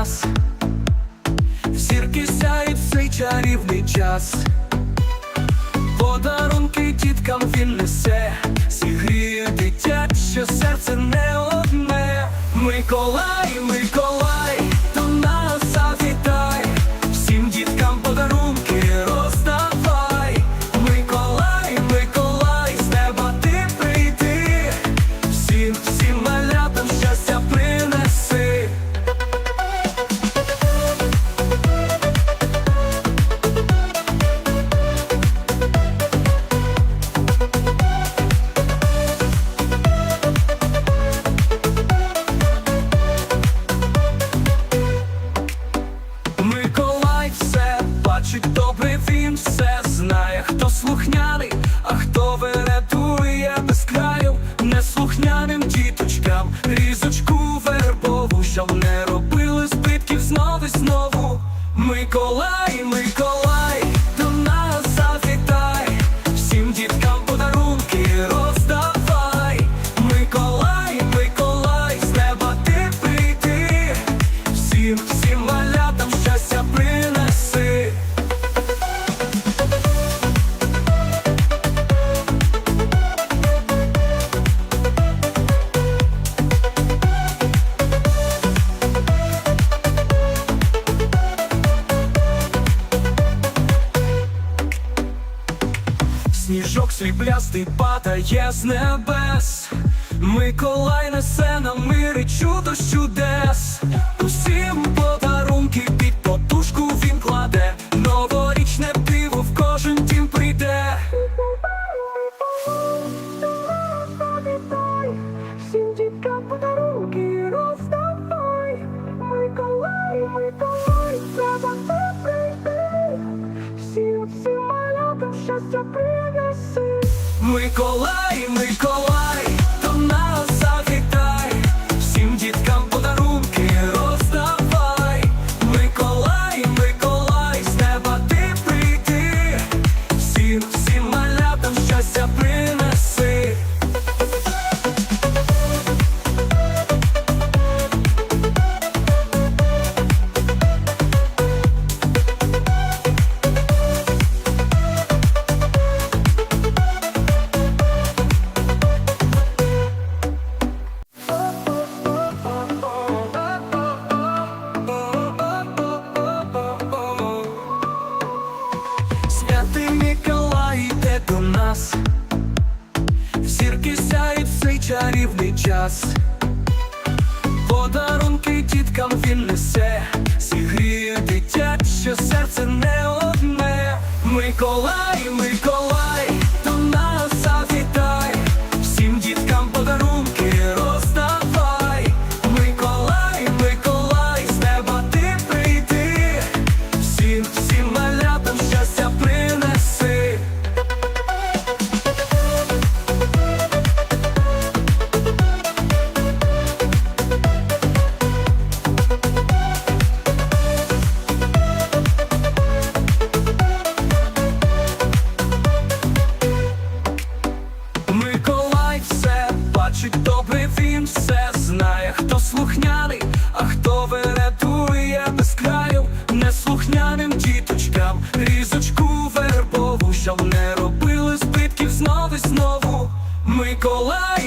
нас, Зірки сяють в цей чарівний час. неслухняним діточкам, різочку вербову, щоб не робили збитків знову і знову. сніжок сріблястий падає з небес. Миколай несе нам мир і чудо чудес. Усім подарунки під потушку від Микола. чарівний час, подарунки діткам він несе, зігріє дитяче серце не одне, Миколай, Миколай. все знає, хто слухняний, а хто веретує без краю, неслухняним діточкам, різочку вербову, щоб не робили збитків знову і знову Миколай.